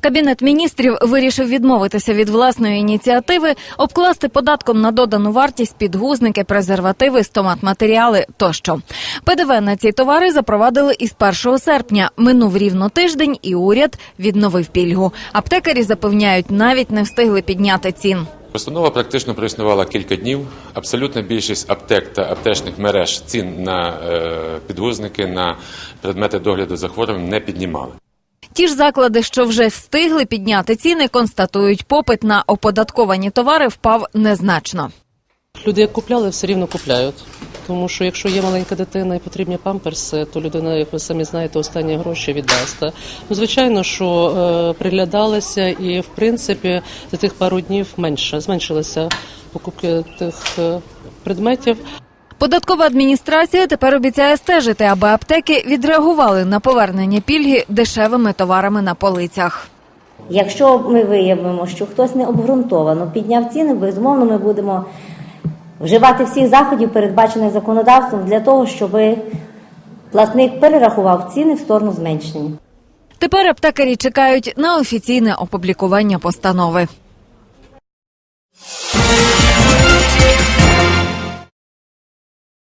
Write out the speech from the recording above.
Кабінет міністрів вирішив відмовитися від власної ініціативи, обкласти податком на додану вартість підгузники, презервативи, стоматматеріали тощо. ПДВ на ці товари запровадили із 1 серпня. Минув рівно тиждень, і уряд відновив пільгу. Аптекарі запевняють, навіть не встигли підняти цін. Постанова практично проіснувала кілька днів. Абсолютна більшість аптек та аптечних мереж цін на е, підгузники, на предмети догляду за хворими не піднімали. Ті ж заклади, що вже встигли підняти ціни, констатують, попит на оподатковані товари впав незначно. Люди як купляли, все рівно купляють. Тому що якщо є маленька дитина і потрібні памперси, то людина, як ви самі знаєте, останні гроші віддасть. Ну, звичайно, що е, приглядалися, і в принципі за тих пару днів менше зменшилися покупки тих е, предметів. Податкова адміністрація тепер обіцяє стежити, аби аптеки відреагували на повернення пільги дешевими товарами на полицях. Якщо ми виявимо, що хтось необґрунтовано підняв ціни, безумовно, ми будемо вживати всіх заходів, передбачених законодавством, для того, щоб платник перерахував ціни в сторону зменшення. Тепер аптекарі чекають на офіційне опублікування постанови.